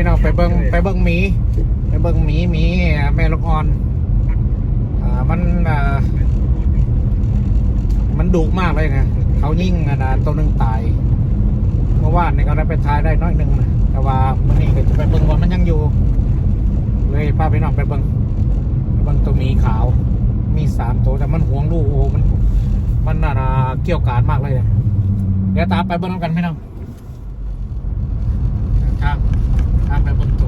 พี่น้องไปเบิ้งไปเบิ้งหมี ไปเบิ้งหมีหมีแม่ลูกอ่อน อ่ามันอ่ามันดุมากเลยนะเขายิ่งนะตัวหนึ่งตายเมื่อวานนี่ก็ได้ไปทายได้น้อยหนึ่งนะแต่ว่ามื่อนี้ก็จะไปเบิ้งว่ามันยังอยู่ เลยพาพี่น้องไปเบิ้งเบิ้งตัวหมีขาว มีสามตัวแต่มันหวงลูกโอ้มัน มันน่าเกี่ยวกาดมากเลยเดี๋ยวตามไปเบิ้งกันพี่น้องครับ ตามไปเบิ้งตัว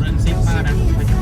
เรื่อนสิบมานะ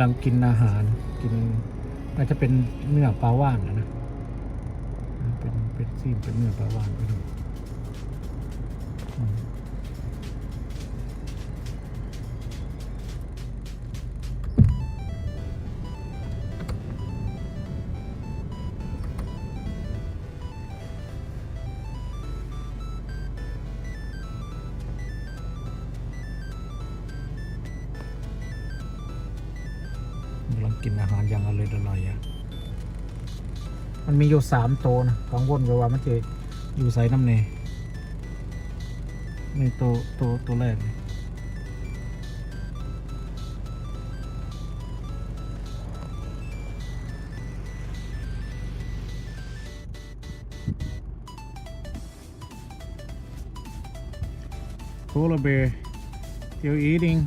ำลังกินอาหารกินน่าจะเป็นเนื้อปลาว่านนะนะเป็นเป็นซีมเป็นเนื้อปลาว่านไปดู กินอาหารอย่างอร่อยอร่อยอะ มันมีอยู่สามโตวนะกังวลไปว่ามันจะอยู่ใส่น้ำเนในตัวตัวตัวแรกโคลาเบร์ you're eating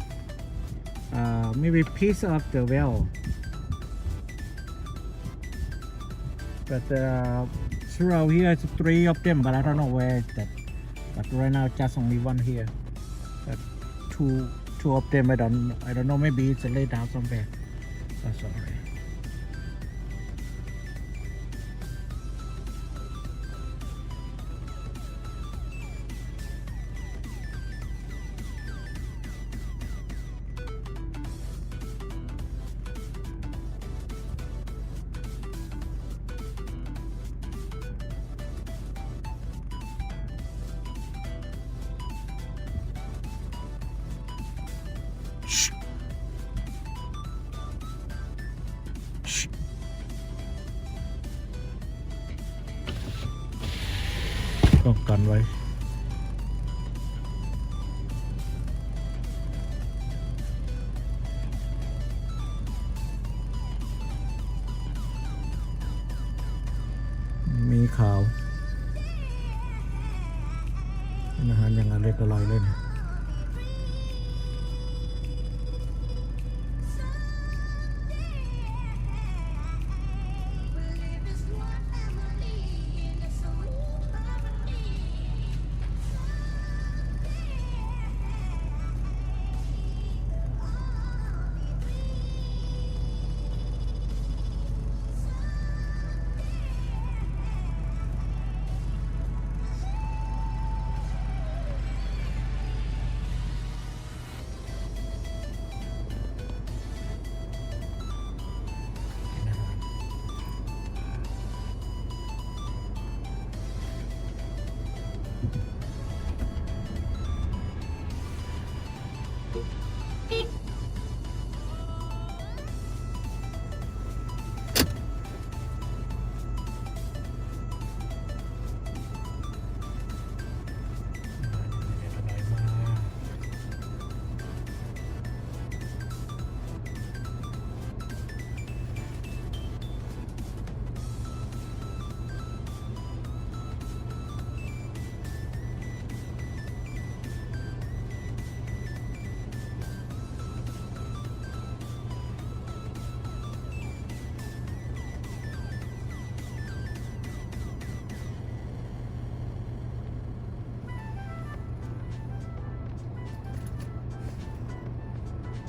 uh, maybe piece of the well but uh, throughout here it's three of them but I don't know where that but right now just only one here. But two two of them I don't I don't know maybe it's laid down somewhere. Oh, sorry. ป้องกันไว้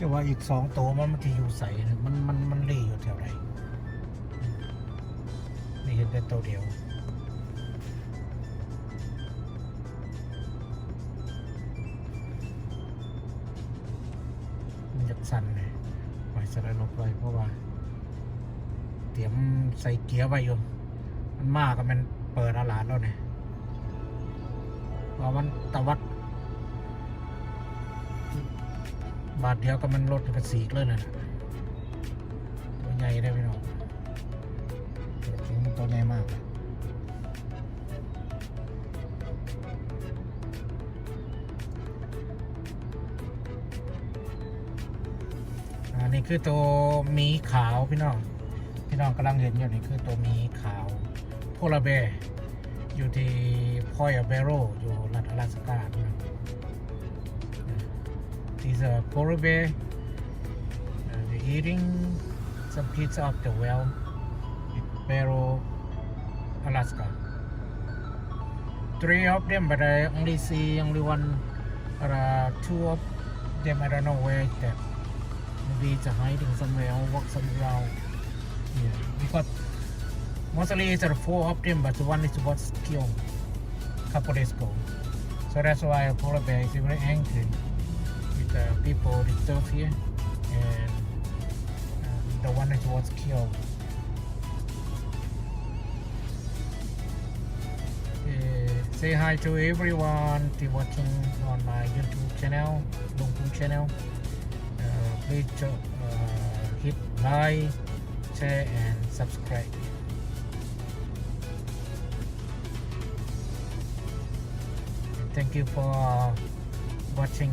จะว่าอีกสองตัวมันมันที่อยู่ใสนะมันมันมันรีอยู่แถวไหนนี่เห็นแต่ตัวเดียวมันจะสั่นเลยปล่อยสไลด์ลงไปเพราะว่า เตรียมใส่เกียร์ไว้อยู่มันมากก็มันเปิดอาลานแล้วเนี่ยาทเดียวก็มันลดกระสีกเลยนะตัวใหญ่ได้ไหมน้องตัวจริงมันตัวใหญ่มากอันนี้คือตัวมีขาวพี่น้อง พี่น้องกำลังเห็นอยู่นี่คือตัวมีขาวโพลาเบร์อยู่ที่พอยเบโรอยู่รัฐอลาสกาพี่น้อง These are polar bear. Uh, they're eating some pizza off the well in Barrow, Alaska. Three of them, but I only see only one or uh, two of them. I don't know where it's at. Maybe it's hiding somewhere or walk somewhere. Yeah, because mostly it's four of them, but the one is was killed a couple days ago. So that's why a polar bear is very angry the people live here and um, the one that was killed. Uh, say hi to everyone watching on my YouTube channel, Lungpung channel. Uh, please uh, hit like, share, and subscribe. Thank you for watching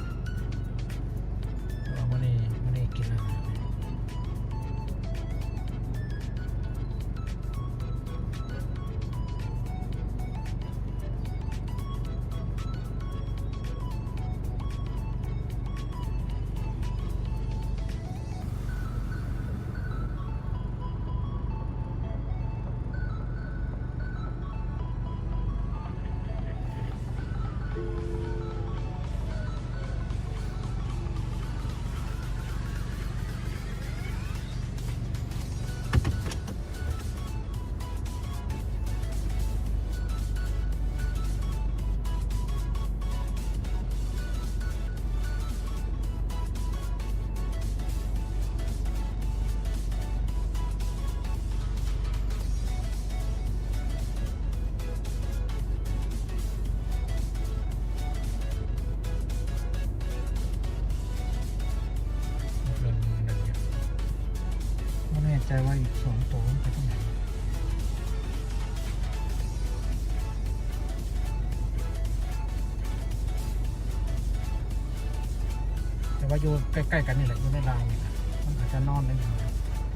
ว่าอยู่ใกล้ๆกันนี่แหละอยู่ในราวนี่แหละมันอาจจะนอนได้อยู่นะ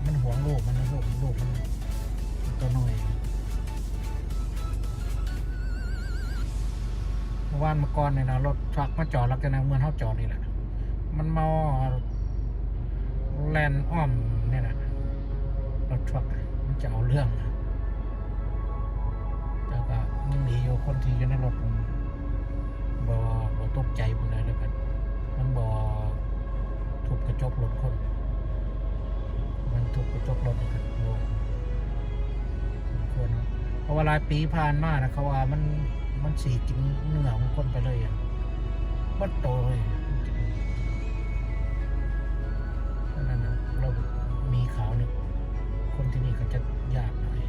มันหวงลูกมันนะลูกลูกมันตัวน้อยเมื่อวานเมื่อก่อนเนี่ยนะรถทรัคมาจอดแล้วกันนะเมือนเขาจอดนี่แหละ มันมาแลนอ้อมเนี่ยนะรถทรัคมันจะเอาเรื่องนะแต่ก็ยังหนีอยู่คนที่อยู่ในรถผมบอบอตกใจผมเลยแล้วกันมันบอ ทุบกระจกรถคน มันทุบกระจกรถนะครับโอ้สมควรนะเพราะว่าหลายปีผ่านมานะเขาว่ามันมันสีกินเนื้อของคนไปเลยอะบัดโตเลยนั้นนะเรามีขาวเนี่ยคนที่นี่เขาจะยากหน่อย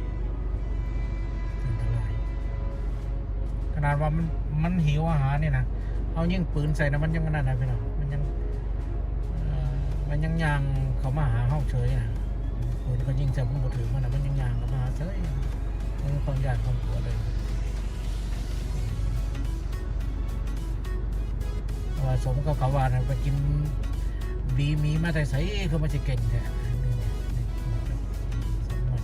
อันตรายขนาดว่ามันมันหิวอาหารเนี่ยนะเอายิงปืนใส่นะมันยังขนาดไหนไปหรอมันยังเอ่อ มันยังยางเขามาหาห้องเฉยนะปืนก็ยิ่งใส่มันบ่ถือมันนะมันยังยางเขามาเฉยมันความยากความกลัวเลยว่าสมกับเขาว่านะไปกินบีมีมาแต่ใส่คือมันจะเก่งแท้นี่ว่า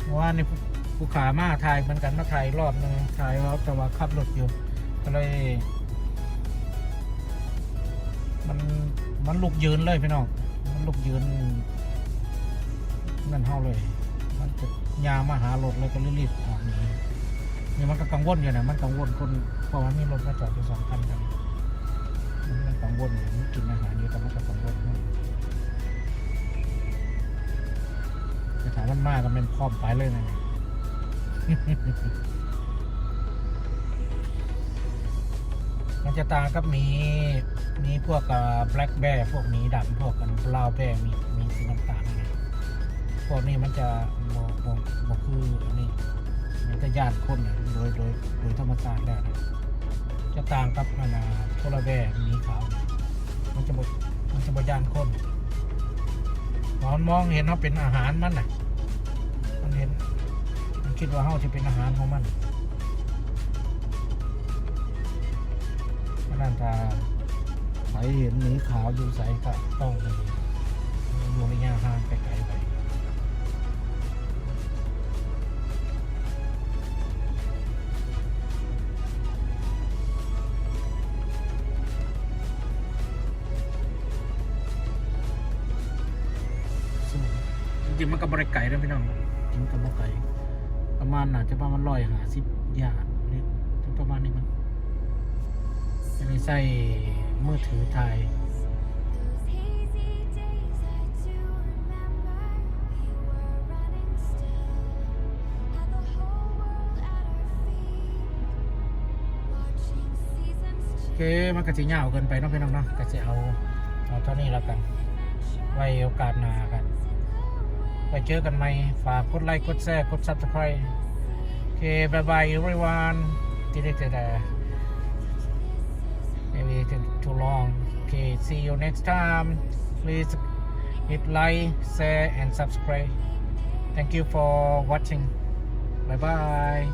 เพราะว่านี่ ผู้ขามาถ่ายเหมือนกันมาถ่ายรอบนึงถ่ายแล้วแต่ว่าขับรถอยู่ก็เลย มันมันลุกยืนเลยพี่น้องมันลุกยืนนั่นเท่าเลย มันจะยามาหารถเลยก็รีบๆออกนีนี่มันก็กังวลอยู่นะมันกังวลคนเพราะว่ามีรถมาจอดอยู่สองคันกันมันกังวลอยู่มันกินอาหารอยู่แต่มันก็กังวลนะจะถามมันมากก็เป็นพร้อมไปเลยนะ มันจะต่างกับมีมีพวกแบล็กแบร์พวกมีดำพวกกันบราวแบร์มีมีสีน้ำตาลนะพวกนี้มันจะบอบอบคืออันนี้มันจะญาติคนโดยโดยโดยธรรมชาติแล้วนะจะต่างกับมันนะโทรแบร์มีขาวมันจะบมันจะบญาติคนตอนมองเห็นเขาเป็นอาหารมันนะมันเห็น คิดว่าเขาจะเป็นอาหารของมันเพราะนั่นถ้าใครเห็นหมีขาวอยู่ใสก็ต้องไปอยู่ระยะห่างไกลๆไปสู้จริงๆมันก็บริไก่นะพี่น้องจริงกับบริไก่ ประมาณน่าจจะประมาณร้อยหาสิบยานี่ถึงประมาณนี้มันอันนี้ใส่มือถือถ่ายโอเคมันก็จะยาวเกินไปเนาะพี่น้องเนาะก็จะเอาเอาเท่านี้แล้วกัน ไว้โอกาสหน้ากัน ไปเจอกันใหม่ ฝากกดไลค์ กดแชร์ กด subscribe โอเคบายบาย everyone ที่ได้เจอแต่ maybe too too long okay see you next time please hit like share and subscribe thank you for watching bye bye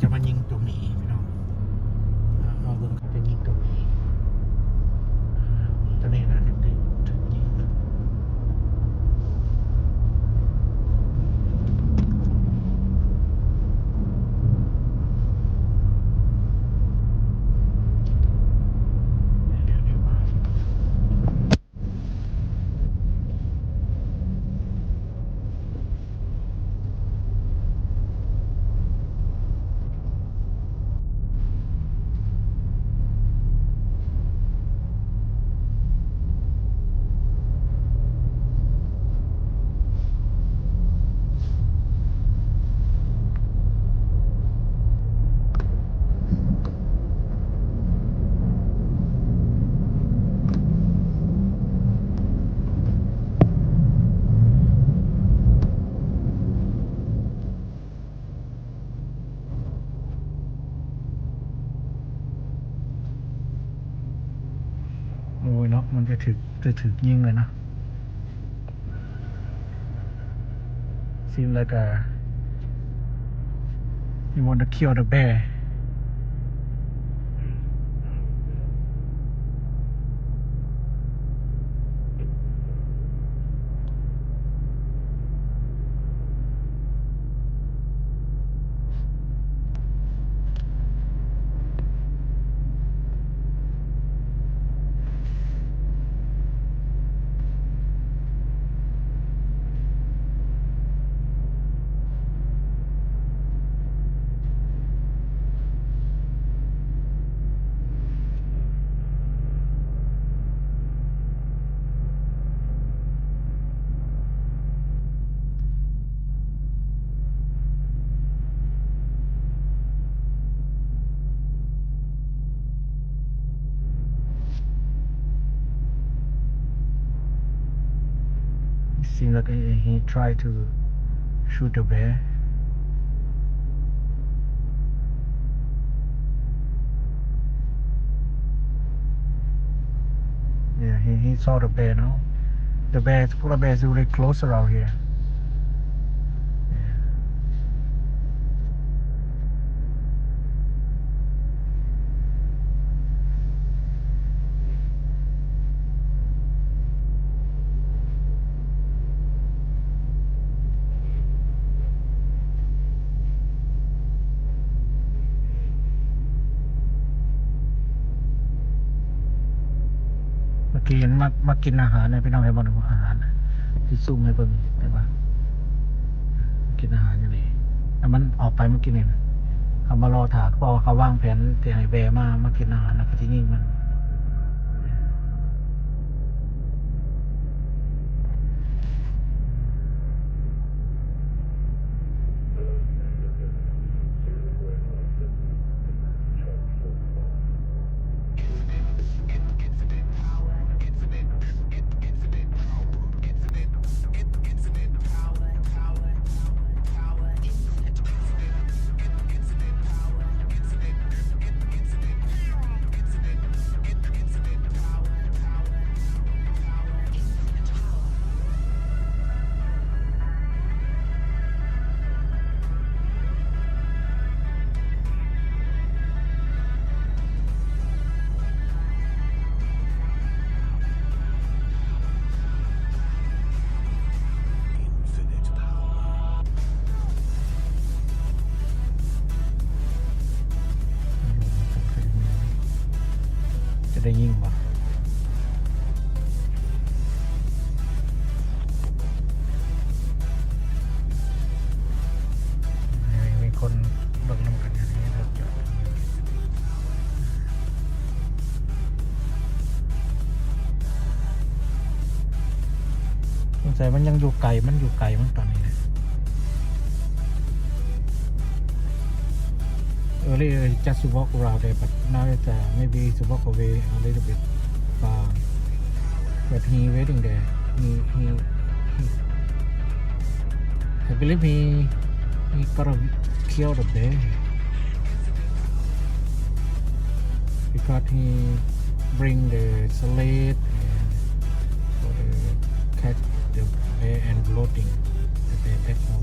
จะมายิงตัวหมีพี่น้องอ่าเราเบิ่งเขาจะยิงตรงนี้อ่าตรงนี้นะถึงได้ถึงยิง เดี๋ยวเดี๋ยวมาโอ้ยเนาะมัน จะถึกจะถึกยิงเลยนะ seem like a you want to kill the bear seems like he tried to shoot the bear. Yeah, he, he saw the bear now. The bear, polar bear is really close around here. กี้เห็นมามากินอาหารเนี่ยพี่น้องให้บอลอาหารที่ซุ่มให้เบิ่งได้ปะมากินอาหารอย่างนี้แต่มันออกไปมากินี่นะเขามารอถากเขาบอเขาวางแผนเตรียมให้แบรมามากินอาหารแล้วก็ที่นี่มัน มันยังอยู่ไกลมันอยู่ไกลมั้งตอนนี้นะ earlier he just walk around there, but now it's uh, maybe to walk away a little bit far. But he waiting there. He he, he I believe he he got a kill the bear because he bring the sled and and bloating that they affect more.